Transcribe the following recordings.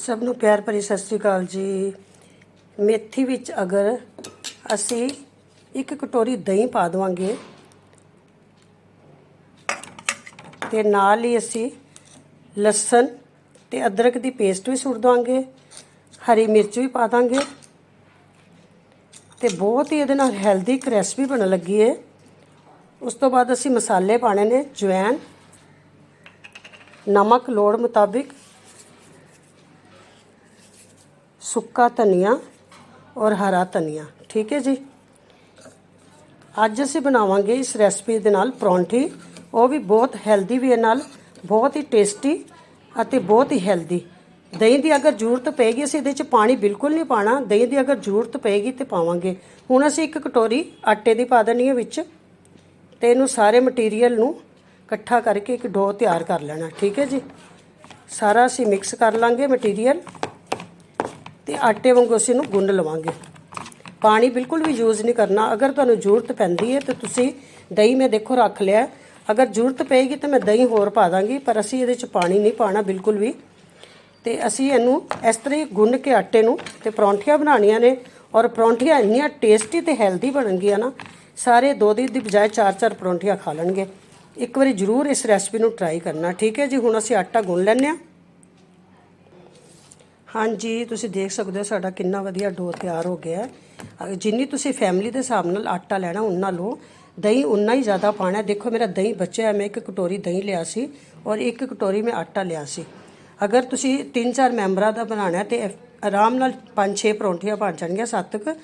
ਸਭ ਨੂੰ ਪਿਆਰ ਭਰੀ ਸਤਿ ਸ੍ਰੀ ਅਕਾਲ ਜੀ। ਮੇਥੀ ਵਿੱਚ ਅਗਰ ਅਸੀਂ ਇੱਕ ਕਟੋਰੀ ਦਹੀਂ ਪਾ ਦਵਾਂਗੇ ਤੇ ਨਾਲ ਹੀ ਅਸੀਂ ਲਸਣ ਤੇ ਅਦਰਕ ਦੀ ਪੇਸਟ ਵੀ ਸੁੱਟ ਦਵਾਂਗੇ, ਹਰੀ ਮਿਰਚ ਵੀ ਪਾ ਦਾਂਗੇ ਤੇ ਬਹੁਤ ਹੀ ਇਹਦੇ ਨਾਲ ਹੈਲਦੀ ਇੱਕ ਰੈਸਪੀ ਬਣਨ ਲੱਗੀ ਹੈ ਉਸ ਤੋਂ ਬਾਅਦ ਅਸੀਂ ਮਸਾਲੇ ਪਾਣੇ ਨੇ ਜਵੈਨ ਨਮਕ ਲੋੜ ਮੁਤਾਬਿਕ ਸੁੱਕਾ ਧਨੀਆ ਔਰ ਹਰਾ ਧਨੀਆ। ਠੀਕ ਹੈ ਜੀ? ਅੱਜ ਅਸੀਂ ਬਣਾਵਾਂਗੇ ਇਸ ਰੈਸਪੀ ਦੇ ਨਾਲ ਪਰੌਂਠੀ। ਉਹ ਵੀ ਬਹੁਤ ਹੈਲਦੀ ਵੀ ਹੈ ਨਾਲ, ਬਹੁਤ ਹੀ ਟੇਸਟੀ ਅਤੇ ਬਹੁਤ ਹੀ ਹੈਲਦੀ। ਦਹੀਂ ਦੀ ਅਗਰ ਜ਼ਰੂਰਤ ਪਏਗੀ, ਅਸੀਂ ਇਹਦੇ ਵਿੱਚ ਪਾਣੀ ਬਿਲਕੁਲ ਨਹੀਂ ਪਾਣਾ। ਦਹੀਂ ਦੀ ਅਗਰ ਜ਼ਰੂਰਤ ਪਏਗੀ ਤੇ ਪਾਵਾਂਗੇ। ਹੁਣ ਅਸੀਂ ਇੱਕ ਕਟੋਰੀ ਆਟੇ ਦੀ ਪਾ ਦੇਣੀ ਹੈ ਵਿੱਚ ਤੇ ਇਹਨੂੰ ਸਾਰੇ ਮਟੀਰੀਅਲ ਨੂੰ ਇਕੱਠਾ ਕਰਕੇ ਇੱਕ ਡੋ ਤਿਆਰ ਕਰ ਲੈਣਾ। ਠੀਕ ਹੈ ਜੀ? ਸਾਰਾ ਅਸੀਂ ਮਿਕਸ ਕਰ ਲਾਂਗੇ ਮਟੀਰੀਅਲ। ਤੇ ਆਟੇ ਵਾਂਗੂ ਅਸੀਂ ਇਹਨੂੰ ਗੁੰਨ ਲਵਾਂਗੇ। ਪਾਣੀ ਬਿਲਕੁਲ ਵੀ ਯੂਜ਼ ਨਹੀਂ ਕਰਨਾ। ਅਗਰ ਤੁਹਾਨੂੰ ਜ਼ਰੂਰਤ ਪੈਂਦੀ ਹੈ ਤਾਂ ਤੁਸੀਂ ਦਹੀਂ ਮੈਂ ਦੇਖੋ ਰੱਖ ਲਿਆ। ਅਗਰ ਜ਼ਰੂਰਤ ਪਏਗੀ ਤਾਂ ਮੈਂ ਦਹੀਂ ਹੋਰ ਪਾ ਦਾਂਗੀ, ਪਰ ਅਸੀਂ ਇਹਦੇ 'ਚ ਪਾਣੀ ਨਹੀਂ ਪਾਣਾ ਬਿਲਕੁਲ ਵੀ। ਤੇ ਅਸੀਂ ਇਹਨੂੰ ਇਸ ਤਰ੍ਹਾਂ ਹੀ ਗੁੰਨ ਕੇ ਆਟੇ ਨੂੰ ਤੇ ਪਰੌਂਠੀਆਂ ਬਣਾਉਣੀਆਂ ਨੇ ਔਰ ਪਰੌਂਠੀਆਂ ਇੰਨੀਆਂ ਟੇਸਟੀ ਤੇ ਹੈਲਦੀ ਬਣਨਗੀਆਂ ਨਾ, ਸਾਰੇ ਦੋ ਦਿਨ ਦੀ ਬਜਾਏ ਚਾਰ ਚਾਰ ਪਰੌਂਠੀਆਂ ਖਾ ਲੈਣਗੇ। ਇੱਕ ਵਾਰੀ ਜ਼ਰੂਰ ਇਸ ਰੈਸਪੀ ਨੂੰ ਟਰਾਈ ਕਰਨਾ। ਠੀਕ ਹੈ ਜੀ, ਹੁਣ ਅਸੀਂ ਆਟਾ ਗੁੰਨ ਲੈਂਦੇ ਹਾਂ। ਹਾਂਜੀ, ਤੁਸੀਂ ਦੇਖ ਸਕਦੇ ਹੋ ਸਾਡਾ ਕਿੰਨਾ ਵਧੀਆ ਡੋ ਤਿਆਰ ਹੋ ਗਿਆ ਜਿੰਨੀ ਤੁਸੀਂ ਫੈਮਿਲੀ ਦੇ ਹਿਸਾਬ ਨਾਲ ਆਟਾ ਲੈਣਾ ਉਨਾ ਲਓ। ਦਹੀਂ ਉਨਾ ਹੀ ਜ਼ਿਆਦਾ ਪਾਣਾ ਦੇਖੋ, ਮੇਰਾ ਦਹੀਂ ਬਚਿਆ ਮੈਂ ਇੱਕ ਕਟੋਰੀ ਦਹੀਂ ਲਿਆ ਸੀ ਔਰ ਇੱਕ ਕਟੋਰੀ ਮੈਂ ਆਟਾ ਲਿਆ ਸੀ। ਅਗਰ ਤੁਸੀਂ 3-4 ਮੈਂਬਰਾਂ ਦਾ ਬਣਾਉਣਾ ਹੈ ਤੇ ਆਰਾਮ ਨਾਲ 5-6 ਪਰੌਂਠੀਆਂ ਬਣ ਜਾਣਗੀਆਂ ਸੱਤ ਕੁ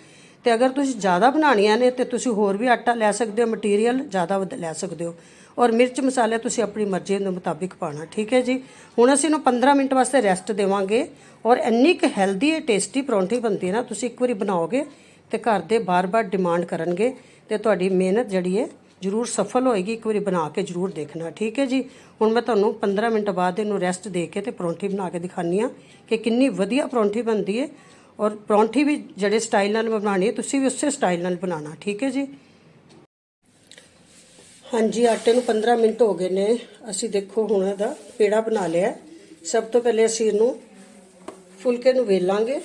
ਤੇ ਅਗਰ ਤੁਸੀਂ ਜ਼ਿਆਦਾ ਬਣਾਉਣੀਆਂ ਨੇ ਤੇ ਤੁਸੀਂ ਹੋਰ ਵੀ ਆਟਾ ਲੈ ਸਕਦੇ ਹੋ ਮਟੀਰੀਅਲ ਜ਼ਿਆਦਾ ਵਧ- ਲੈ ਸਕਦੇ ਹੋ। ਔਰ ਮਿਰਚ ਮਸਾਲੇ ਤੁਸੀਂ ਆਪਣੀ ਮਰਜ਼ੀ ਦੇ ਮੁਤਾਬਿਕ ਪਾਣਾ ਠੀਕ ਹੈ ਜੀ? ਹੁਣ ਅਸੀਂ ਇਹਨੂੰ 15 ਮਿੰਟ ਵਾਸਤੇ ਰੈਸਟ ਦੇਵਾਂਗੇ ਔਰ ਇੰਨੀ ਕੁ ਹੈਲਦੀ ਤੇ ਟੇਸਟੀ ਪਰੌਂਠੀ ਬਣਦੀ ਹੈ ਨਾ, ਤੁਸੀਂ ਇੱਕ ਵਾਰੀ ਬਣਾਓਗੇ ਤੇ ਘਰ ਦੇ ਬਾਰ-ਬਾਰ ਡਿਮਾਂਡ ਕਰਨਗੇ ਤੇ ਤੁਹਾਡੀ ਮਿਹਨਤ ਜਿਹੜੀ ਹੈ ਜ਼ਰੂਰ ਸਫਲ ਹੋਏਗੀ। ਇੱਕ ਵਾਰੀ ਬਣਾ ਕੇ ਜ਼ਰੂਰ ਦੇਖਣਾ, ਠੀਕ ਹੈ ਜੀ? ਹੁਣ ਮੈਂ ਤੁਹਾਨੂੰ 15 ਮਿੰਟ ਬਾਅਦ ਇਹਨੂੰ ਰੈਸਟ ਦੇ ਕੇ ਤੇ ਪਰੌਂਠੀ ਬਣਾ ਕੇ ਦਿਖਾਨੀ ਆ ਕਿ ਕਿੰਨੀ ਵਧੀਆ ਪਰੌਂਠੀ ਬਣਦੀ ਹੈ। ਔਰ ਪਰੌਂਠੀ ਵੀ ਜਿਹੜੇ ਸਟਾਈਲ ਨਾਲ ਮੈਂ ਬਣਾਉਣੀ ਹੈ, ਤੁਸੀਂ ਵੀ ਉਸੇ ਸਟਾਈਲ ਨਾਲ ਬਣਾਉਣਾ, ਠੀਕ ਹੈ ਜੀ? ਹਾਂਜੀ, ਆਟੇ ਨੂੰ 15 ਮਿੰਟ ਹੋ ਗਏ ਨੇ, ਅਸੀਂ ਦੇਖੋ ਹੁਣ ਇਹਦਾ ਪੇੜਾ ਬਣਾ ਲਿਆ। ਸਭ ਤੋਂ ਪਹਿਲੇ ਅਸੀਂ ਇਹਨੂੰ ਫੁਲਕੇ ਨੂੰ ਵੇਲਾਂਗੇ।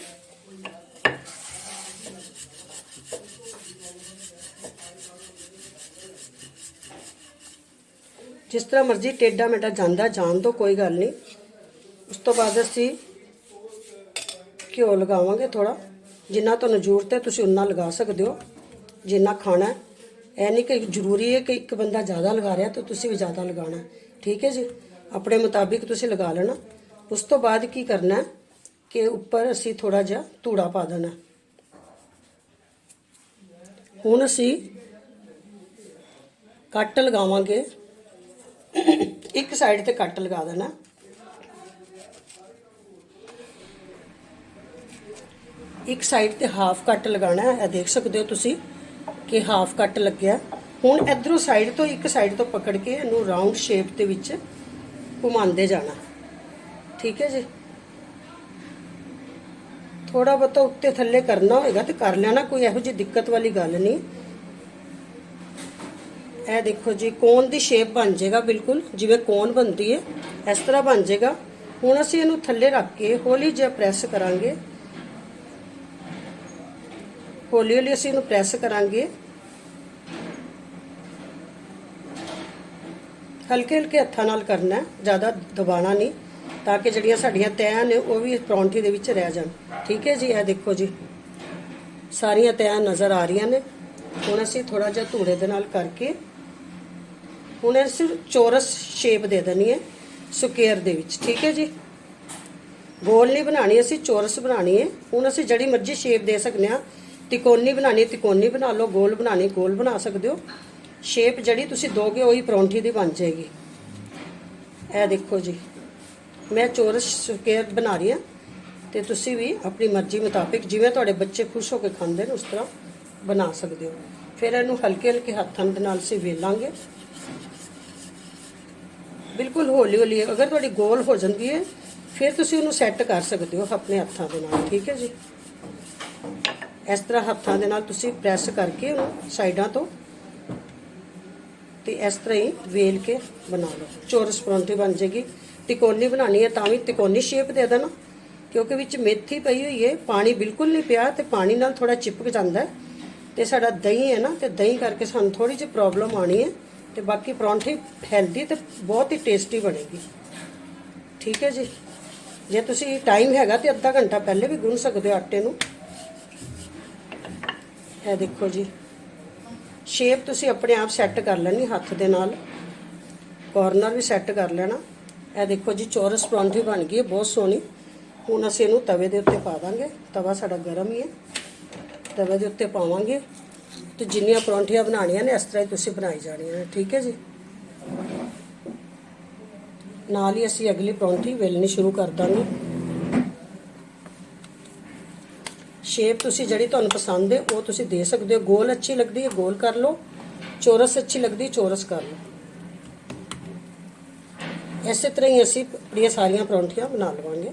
ਜਿਸ ਤਰ੍ਹਾਂ ਮਰਜ਼ੀ ਟੇਡਾ ਮੇਡਾ ਜਾਂਦਾ, ਜਾਣ ਤੋਂ ਕੋਈ ਗੱਲ ਨਹੀਂ। ਉਸ ਤੋਂ ਬਾਅਦ ਅਸੀਂ ਘਿਓ ਲਗਾਵਾਂਗੇ ਥੋੜਾ ਜਿੰਨਾ ਤੁਹਾਨੂੰ ਜ਼ਰੂਰਤ ਹੈ, ਤੁਸੀਂ ਉਨਾ ਲਗਾ ਸਕਦੇ ਹੋ। ਜਿੰਨਾ ਖਾਣਾ ਇਹ ਨਹੀਂ ਕਿ ਜ਼ਰੂਰੀ ਹੈ ਕਿ ਇੱਕ ਬੰਦਾ ਜ਼ਿਆਦਾ ਲਗਾ ਰਿਹਾ ਤਾਂ ਤੁਸੀਂ ਵੀ ਜ਼ਿਆਦਾ ਲਗਾਉਣਾ ਠੀਕ ਹੈ ਜੀ? ਆਪਣੇ ਮੁਤਾਬਿਕ ਤੁਸੀਂ ਲਗਾ ਲੈਣਾ। ਉਸ ਤੋਂ ਬਾਅਦ ਕੀ ਕਰਨਾ ਹੈ ਕਿ ਉੱਪਰ ਅਸੀਂ ਥੋੜਾ ਜਿਹਾ ਧੂੜਾ ਪਾ ਦੇਣਾ ਹੁਣ ਅਸੀਂ ਕੱਟ ਲਗਾਵਾਂਗੇ। ਇੱਕ ਸਾਈਡ ਤੇ ਕੱਟ ਲਗਾ ਦੇਣਾ ਇੱਕ ਸਾਈਡ ਤੇ ਹਾਫ ਕੱਟ ਲਗਾਣਾ ਹੈ। ਇਹ ਦੇਖ ਸਕਦੇ ਹੋ ਤੁਸੀਂ ਕਿ ਹਾਫ ਕੱਟ ਲੱਗਿਆ। ਹੁਣ ਇਧਰੋਂ ਸਾਈਡ ਤੋਂ ਇੱਕ ਸਾਈਡ ਤੋਂ ਪਕੜ ਕੇ ਇਹਨੂੰ ਰਾਉਂਡ ਸ਼ੇਪ ਦੇ ਵਿੱਚ ਘੁਮਾਉਂਦੇ ਜਾਣਾ। ਠੀਕ ਹੈ ਜੀ? ਥੋੜਾ ਬਹੁਤਾ ਉੱਤੇ ਥੱਲੇ ਕਰਨਾ ਹੋਏਗਾ ਤੇ ਕਰ ਲੈਣਾ, ਕੋਈ ਇਹੋ ਜਿਹੀ ਦਿੱਕਤ ਵਾਲੀ ਗੱਲ ਨਹੀਂ। ਇਹ ਦੇਖੋ ਜੀ, ਕੋਨ ਦੀ ਸ਼ੇਪ ਬਣ ਜਾਏਗਾ ਬਿਲਕੁਲ, ਜਿਵੇਂ ਕੋਨ ਬਣਦੀ ਹੈ ਇਸ ਤਰ੍ਹਾਂ ਬਣ ਜਾਏਗਾ। ਹੁਣ ਅਸੀਂ ਇਹਨੂੰ ਥੱਲੇ ਰੱਖ ਕੇ ਹੌਲੀ ਜਿਹਾ ਪ੍ਰੈਸ ਕਰਾਂਗੇ। ਹੌਲੀ ਹੌਲੀ ਅਸੀਂ ਇਹਨੂੰ ਪ੍ਰੈਸ ਕਰਾਂਗੇ। ਹਲਕੇ ਹਲਕੇ ਹੱਥਾਂ ਨਾਲ ਕਰਨਾ ਜ਼ਿਆਦਾ ਦਬਾਣਾ ਨਹੀਂ, ਤਾਂ ਕਿ ਜਿਹੜੀਆਂ ਸਾਡੀਆਂ ਤੈਆਂ ਨੇ ਉਹ ਵੀ ਪਰੌਂਠੀ ਦੇ ਵਿੱਚ ਰਹਿ ਜਾਣ। ਠੀਕ ਹੈ ਜੀ, ਇਹ ਦੇਖੋ ਜੀ। ਸਾਰੀਆਂ ਤੈਆਂ ਨਜ਼ਰ ਆ ਰਹੀਆਂ ਨੇ। ਹੁਣ ਅਸੀਂ ਥੋੜਾ ਜਿਹਾ ਧੂੜੇ ਦੇ ਨਾਲ ਕਰਕੇ, ਹੁਣ ਅਸੀਂ ਚੌਰਸ ਸ਼ੇਪ ਦੇ ਦੇਣੀ ਹੈ, ਸਕੁਅਰ ਦੇ ਵਿੱਚ। ਠੀਕ ਹੈ ਜੀ। ਗੋਲ ਨਹੀਂ ਬਣਾਣੀ ਅਸੀਂ ਚੌਰਸ ਬਣਾਣੀ ਹੈ। ਹੁਣ ਅਸੀਂ ਜਿਹੜੀ ਮਰਜ਼ੀ ਸ਼ੇਪ ਦੇ ਸਕਦੇ ਹਾਂ। ਤਿਕੋਨੀ ਬਣਾਣੀ, ਤਿਕੋਨੀ ਬਣਾ ਲਓ, ਗੋਲ ਬਣਾਣੀ, ਗੋਲ ਬਣਾ ਸਕਦੇ ਹੋ। ਸ਼ੇਪ ਜਿਹੜੀ ਤੁਸੀਂ ਦੋਗੇ, ਉਹੀ ਪਰੌਂਠੀ ਦੀ ਬਣ ਜਾਏਗੀ। ਇਹ ਦੇਖੋ ਜੀ, ਮੈਂ ਚੌਰਸ ਸਕੁਅਰ ਬਣਾ ਰਹੀ ਹਾਂ ਤੇ ਤੁਸੀਂ ਵੀ ਆਪਣੀ ਮਰਜ਼ੀ ਮੁਤਾਬਿਕ ਜਿਵੇਂ ਤੁਹਾਡੇ ਬੱਚੇ ਖੁਸ਼ ਹੋ ਕੇ ਖਾਂਦੇ ਨੇ, ਉਸ ਤਰ੍ਹਾਂ ਬਣਾ ਸਕਦੇ ਹੋ। ਫਿਰ ਇਹਨੂੰ ਹਲਕੇ ਹਲਕੇ ਹੱਥਾਂ ਦੇ ਨਾਲ ਅਸੀਂ ਵੇਲਾਂਗੇ। ਬਿਲਕੁਲ ਹੌਲੀ ਹੌਲੀ ਅਗਰ ਤੁਹਾਡੀ ਗੋਲ ਹੋ ਜਾਂਦੀ ਹੈ, ਫਿਰ ਤੁਸੀਂ ਉਹਨੂੰ ਸੈੱਟ ਕਰ ਸਕਦੇ ਹੋ ਆਪਣੇ ਹੱਥਾਂ ਦੇ ਨਾਲ, ਠੀਕ ਹੈ ਜੀ? ਇਸ ਤਰ੍ਹਾਂ ਹੱਥਾਂ ਦੇ ਨਾਲ ਤੁਸੀਂ ਪ੍ਰੈਸ ਕਰਕੇ ਉਹਨੂੰ ਸਾਈਡਾਂ ਤੋਂ ਤੇ ਇਸ ਤਰ੍ਹਾਂ ਹੀ ਵੇਲ ਕੇ ਬਣਾ ਲਓ। ਚੌਰਸ ਪਰੌਂਠੀ ਬਣ ਜੇਗੀ ਤਿਕੋਨੀ ਬਣਾਣੀ ਹੈ ਤਾਂ ਵੀ ਤਿਕੋਨੀ ਸ਼ੇਪ ਦੇ ਦੇਣਾ, ਕਿਉਂਕਿ ਵਿੱਚ ਮੇਥੀ ਪਈ ਹੋਈ ਹੈ, ਪਾਣੀ ਬਿਲਕੁਲ ਨਹੀਂ ਪਿਆ ਤੇ ਪਾਣੀ ਨਾਲ ਥੋੜਾ ਚਿਪਕ ਜਾਂਦਾ ਹੈ। ਤੇ ਸਾਡਾ ਦਹੀਂ ਹੈ ਨਾ, ਤੇ ਦਹੀਂ ਕਰਕੇ ਸਾਨੂੰ ਥੋੜੀ ਜਿਹੀ ਪ੍ਰੋਬਲਮ ਆਣੀ ਹੈ ਤੇ ਬਾਕੀ ਪਰੌਂਠੀ ਹੈਲਦੀ ਤੇ ਬਹੁਤ ਹੀ ਟੇਸਟੀ ਬਣੇਗੀ। ਠੀਕ ਹੈ ਜੀ? ਜੇ ਤੁਸੀਂ ਟਾਈਮ ਹੈਗਾ ਤੇ ਅੱਧਾ ਘੰਟਾ ਪਹਿਲੇ ਵੀ ਗੁੰਨ ਸਕਦੇ ਹੋ ਆਟੇ ਨੂੰ। ਇਹ ਦੇਖੋ ਜੀ। ਸ਼ੇਪ ਤੁਸੀਂ ਆਪਣੇ ਆਪ ਸੈੱਟ ਕਰ ਲੈਣੀ ਹੱਥ ਦੇ ਨਾਲ। ਕਾਰਨਰ ਵੀ ਸੈੱਟ ਕਰ ਲੈਣਾ। ਇਹ ਦੇਖੋ ਜੀ, ਚੌਰਸ ਪਰੌਂਠੀ ਬਣ ਗਈ ਹੈ ਬਹੁਤ ਸੋਹਣੀ। ਹੁਣ ਅਸੀਂ ਇਹਨੂੰ ਤਵੇ ਦੇ ਉੱਤੇ ਪਾ ਦਾਂਗੇ। ਤਵਾ ਸਾਡਾ ਗਰਮ ਹੀ ਹੈ। ਤਵੇ ਦੇ ਉੱਤੇ ਪਾਵਾਂਗੇ। ਤੇ ਜਿੰਨੀਆਂ ਪਰੌਂਠੀਆਂ ਬਣਾਉਣੀਆਂ ਨੇ, ਇਸ ਤਰ੍ਹਾਂ ਹੀ ਤੁਸੀਂ ਬਣਾਈ ਜਾਣੀਆਂ ਨੇ। ਠੀਕ ਹੈ ਜੀ? ਨਾਲ ਹੀ ਅਸੀਂ ਅਗਲੀ ਪਰੌਂਠੀ ਵੇਲਣੀ ਸ਼ੁਰੂ ਕਰ ਦਾਂਗੇ। ਸ਼ੇਪ ਤੁਸੀਂ ਜਿਹੜੀ ਤੁਹਾਨੂੰ ਪਸੰਦ ਹੈ, ਉਹ ਤੁਸੀਂ ਦੇ ਸਕਦੇ ਹੋ। ਗੋਲ ਅੱਛੀ ਲੱਗਦੀ ਹੈ, ਗੋਲ ਕਰ ਲਓ। ਚੌਰਸ ਅੱਛੀ ਲੱਗਦੀ, ਚੌਰਸ ਕਰ ਲਓ। ਇਸੇ ਤਰ੍ਹਾਂ ਹੀ ਅਸੀਂ ਇਹ ਸਾਰੀਆਂ ਪਰੌਂਠੀਆਂ ਬਣਾ ਲਵਾਂਗੇ।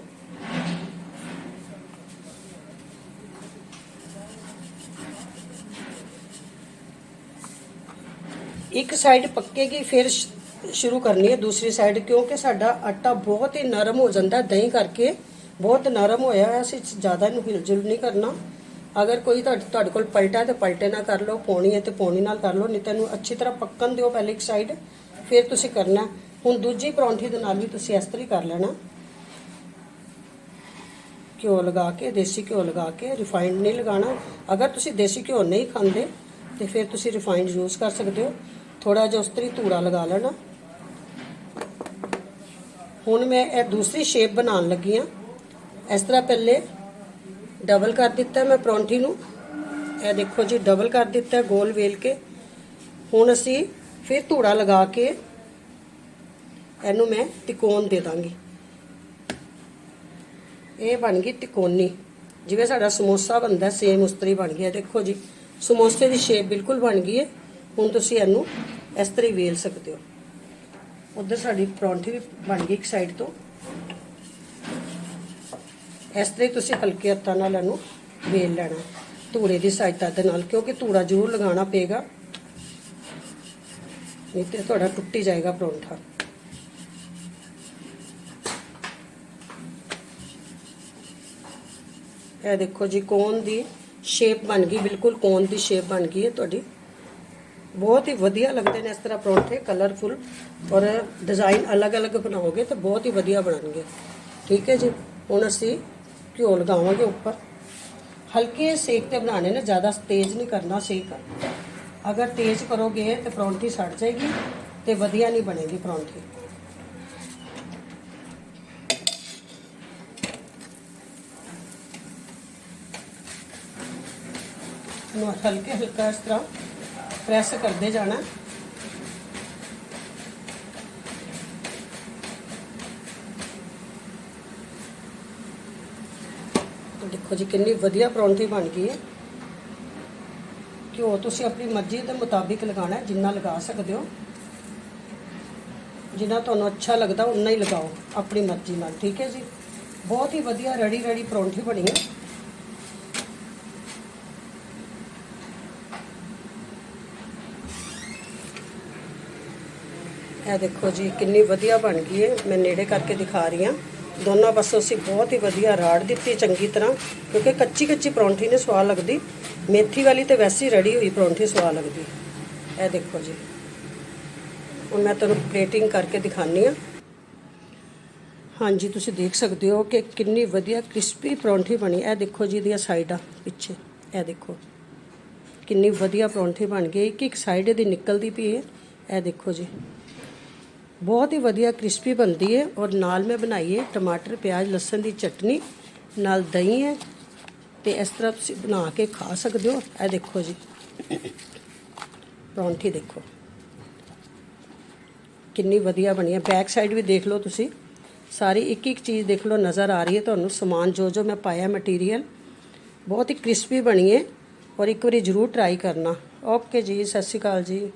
ਇੱਕ ਸਾਈਡ ਪੱਕੇਗੀ ਫਿਰ ਸ਼ੁਰੂ ਕਰਨੀ ਹੈ, ਦੂਸਰੀ ਸਾਈਡ ਕਿਉਂਕਿ ਸਾਡਾ ਆਟਾ ਬਹੁਤ ਹੀ ਨਰਮ ਹੋ ਜਾਂਦਾ ਦਹੀਂ ਕਰਕੇ। ਬਹੁਤ ਨਰਮ ਹੋਇਆ ਹੋਇਆ ਅਸੀਂ ਜ਼ਿਆਦਾ ਇਹਨੂੰ ਹਿਲਜੁਲ ਨਹੀਂ ਕਰਨਾ। ਅਗਰ ਕੋਈ ਤੁਹਾਡੇ ਤੁਹਾਡੇ ਕੋਲ ਪਲਟਾ ਹੈ ਤੇ ਪਲਟੇ ਨਾਲ ਕਰ ਲਓ, ਪੌਣੀ ਹੈ ਤੇ ਪੌਣੀ ਨਾਲ ਕਰ ਲਓ, ਨਹੀਂ ਤਾਂ ਇਹਨੂੰ ਅੱਛੀ ਤਰ੍ਹਾਂ ਪੱਕਣ ਦਿਓ ਪਹਿਲੇ ਇੱਕ ਸਾਈਡ ਫਿਰ ਤੁਸੀਂ ਕਰਨਾ। ਹੁਣ ਦੂਜੀ ਪਰੌਂਠੀ ਦੇ ਨਾਲ ਵੀ ਤੁਸੀਂ ਇਸ ਤਰ੍ਹਾਂ ਹੀ ਕਰ ਲੈਣਾ। ਘਿਓ ਲਗਾ ਕੇ, ਦੇਸੀ ਘਿਓ ਲਗਾ ਕੇ ਰਿਫਾਈਨਡ ਨਹੀਂ ਲਗਾਣਾ ਅਗਰ ਤੁਸੀਂ ਦੇਸੀ ਘਿਓ ਨਹੀਂ ਖਾਂਦੇ, ਤੇ ਫਿਰ ਤੁਸੀਂ ਰਿਫਾਈਨਡ ਯੂਜ਼ ਕਰ ਸਕਦੇ ਹੋ। ਥੋੜਾ ਜਿਹਾ ਉਸ ਤਰੀ ਧੂੜਾ ਲਗਾ ਲੈਣਾ। ਹੁਣ ਮੈਂ ਇਹ ਦੂਸਰੀ ਸ਼ੇਪ ਬਣਾਉਣ ਲੱਗੀ ਆ ਇਸ ਤਰ੍ਹਾਂ ਪਹਿਲੇ ਡਬਲ ਕਰ ਦਿੱਤਾ ਮੈਂ ਪਰੌਂਠੀ ਨੂੰ। ਇਹ ਦੇਖੋ ਜੀ ਡਬਲ ਕਰ ਦਿੱਤਾ, ਗੋਲ ਵੇਲ ਕੇ। ਹੁਣ ਅਸੀਂ ਫਿਰ ਧੂੜਾ ਲਗਾ ਕੇ ਇਹਨੂੰ ਮੈਂ ਤਿਕੋਣ ਦੇ ਦਾਂਗੀ। ਇਹ ਬਣ ਗਈ ਤਿਕੋਣੀ ਜਿਵੇਂ ਸਾਡਾ ਸਮੋਸਾ ਬਣਦਾ ਸੇਮ ਉਸ ਤਰ੍ਹਾਂ ਹੀ ਬਣ ਗਿਆ। ਦੇਖੋ ਜੀ, ਸਮੋਸੇ ਦੀ ਸ਼ੇਪ ਬਿਲਕੁਲ ਬਣ ਗਈ ਹੈ। ਹੁਣ ਤੁਸੀਂ ਇਹਨੂੰ ਇਸ ਤਰ੍ਹਾਂ ਹੀ ਵੇਲ ਸਕਦੇ ਹੋ। ਉਧਰ ਸਾਡੀ ਪਰੌਂਠੀ ਵੀ ਬਣ ਗਈ ਇੱਕ ਸਾਈਡ ਤੋਂ। ਇਸ ਤਰ੍ਹਾਂ ਹੀ ਤੁਸੀਂ ਹਲਕੇ ਹੱਥਾਂ ਨਾਲ ਇਹਨੂੰ ਵੇਲ ਲੈਣਾ, ਧੂੜੇ ਦੀ ਸਹਾਇਤਾ ਦੇ ਨਾਲ, ਕਿਉਂਕਿ ਧੂੜਾ ਜ਼ਰੂਰ ਲਗਾਉਣਾ ਪਏਗਾ। ਨਹੀਂ ਤੇ ਤੁਹਾਡਾ ਟੁੱਟੀ ਜਾਏਗਾ ਪਰੌਂਠਾ। ਇਹ ਦੇਖੋ ਜੀ, ਕੋਨ ਦੀ ਸ਼ੇਪ ਬਣ ਗਈ, ਬਿਲਕੁਲ ਕੋਨ ਦੀ ਸ਼ੇਪ ਬਣ ਗਈ ਹੈ ਤੁਹਾਡੀ। ਬਹੁਤ ਹੀ ਵਧੀਆ ਲੱਗਦੇ ਨੇ ਇਸ ਤਰ੍ਹਾਂ ਪਰੌਂਠੇ ਕਲਰਫੁਲ ਔਰ ਡਿਜ਼ਾਈਨ ਅਲੱਗ-ਅਲੱਗ ਬਣਾਓਗੇ ਤਾਂ ਬਹੁਤ ਹੀ ਵਧੀਆ ਬਣਨਗੇ। ਠੀਕ ਹੈ ਜੀ, ਹੁਣ ਅਸੀਂ ਘਿਓ ਲਗਾਵਾਂਗੇ ਉੱਪਰ। ਹਲਕੇ ਸੇਕ ਤੇ ਬਣਾਣੇ ਨੇ, ਜ਼ਿਆਦਾ ਤੇਜ਼ ਨਹੀਂ ਕਰਨਾ ਸੇਕ। ਅਗਰ ਤੇਜ਼ ਕਰੋਗੇ ਤੇ ਪਰੌਂਠੀ ਸੜ ਜਾਏਗੀ ਤੇ ਵਧੀਆ ਨਹੀਂ ਬਣੇਗੀ ਪਰੌਂਠੀ। ਨੂੰ ਹਲਕੇ ਹਲਕਾ ਇਸ ਤਰ੍ਹਾਂ ਪ੍ਰੈਸ ਕਰਦੇ ਜਾਣਾ। ਦੇਖੋ ਜੀ, ਕਿੰਨੀ ਵਧੀਆ ਪਰੌਂਠੀ ਬਣ ਗਈ ਹੈ। ਘਿਓ ਤੁਸੀਂ ਆਪਣੀ ਮਰਜ਼ੀ ਦੇ ਮੁਤਾਬਿਕ ਲਗਾਉਣਾ ਜਿੰਨਾ ਲਗਾ ਸਕਦੇ ਹੋ। ਜਿੰਨਾ ਤੁਹਾਨੂੰ ਅੱਛਾ ਲੱਗਦਾ ਉਨਾ ਹੀ ਲਗਾਓ, ਆਪਣੀ ਮਰਜ਼ੀ ਨਾਲ, ਠੀਕ ਹੈ ਜੀ? ਬਹੁਤ ਹੀ ਵਧੀਆ ਰੜੀ ਰੜੀ ਪਰੌਂਠੀ ਬਣੀ ਹੈ। ਇਹ ਦੇਖੋ ਜੀ, ਕਿੰਨੀ ਵਧੀਆ ਬਣ ਗਈ ਹੈ। ਮੈਂ ਨੇੜੇ ਕਰਕੇ ਦਿਖਾ ਰਹੀ ਹਾਂ। ਦੋਨਾਂ ਪਾਸੋਂ ਅਸੀਂ ਬਹੁਤ ਹੀ ਵਧੀਆ ਰਾੜ ਦਿੱਤੀ ਚੰਗੀ ਤਰ੍ਹਾਂ, ਕਿਉਂਕਿ ਕੱਚੀ ਕੱਚੀ ਪਰੌਂਠੀ ਨੇ ਸਵਾਦ ਲੱਗਦੀ। ਮੇਥੀ ਵਾਲੀ ਤੇ ਵੈਸੇ ਹੀ ਰੜੀ ਹੋਈ ਪਰੌਂਠੀ ਸਵਾਦ ਲੱਗਦੀ। ਇਹ ਦੇਖੋ ਜੀ। ਹੁਣ ਮੈਂ ਤੁਹਾਨੂੰ ਪਲੇਟਿੰਗ ਕਰਕੇ ਦਿਖਾਨੀ ਆ ਹਾਂਜੀ, ਤੁਸੀਂ ਦੇਖ ਸਕਦੇ ਹੋ ਕਿ ਕਿੰਨੀ ਵਧੀਆ ਕ੍ਰਿਸਪੀ ਪਰੌਂਠੀ ਬਣੀ। ਇਹ ਦੇਖੋ ਜੀ ਇਹਦੀਆਂ ਸਾਈਡਾਂ ਪਿੱਛੇ। ਇਹ ਦੇਖੋ। ਕਿੰਨੀ ਵਧੀਆ ਪਰੌਂਠੀ ਬਣ ਗਈ। ਇੱਕ ਇੱਕ ਸਾਈਡ ਇਹਦੀ ਨਿਕਲਦੀ ਪਈ ਹੈ। ਇਹ ਦੇਖੋ ਜੀ। ਬਹੁਤ ਹੀ ਵਧੀਆ ਕ੍ਰਿਸਪੀ ਬਣਦੀ ਹੈ ਔਰ ਨਾਲ ਮੈਂ ਬਣਾਈ ਹੈ ਟਮਾਟਰ, ਪਿਆਜ਼, ਲਸਣ ਦੀ ਚਟਨੀ, ਨਾਲ ਦਹੀਂ ਹੈ ਤੇ ਇਸ ਤਰ੍ਹਾਂ ਤੁਸੀਂ ਬਣਾ ਕੇ ਖਾ ਸਕਦੇ ਹੋ। ਇਹ ਦੇਖੋ ਜੀ। ਪਰੌਂਠੀ ਦੇਖੋ। ਕਿੰਨੀ ਵਧੀਆ ਬਣੀ ਹੈ ਬੈਕ ਸਾਈਡ ਵੀ ਦੇਖ ਲਓ ਤੁਸੀਂ। ਸਾਰੀ ਇੱਕ ਇੱਕ ਚੀਜ਼ ਦੇਖ ਲਓ, ਨਜ਼ਰ ਆ ਰਹੀ ਹੈ ਤੁਹਾਨੂੰ। ਸਮਾਨ ਜੋ ਜੋ ਮੈਂ ਪਾਇਆ ਮਟੀਰੀਅਲ ਬਹੁਤ ਹੀ ਕ੍ਰਿਸਪੀ ਬਣੀ ਹੈ ਔਰ ਇੱਕ ਵਾਰੀ ਜ਼ਰੂਰ ਟਰਾਈ ਕਰਨਾ। ਓਕੇ ਜੀ, ਸਤਿ ਸ਼੍ਰੀ ਅਕਾਲ ਜੀ।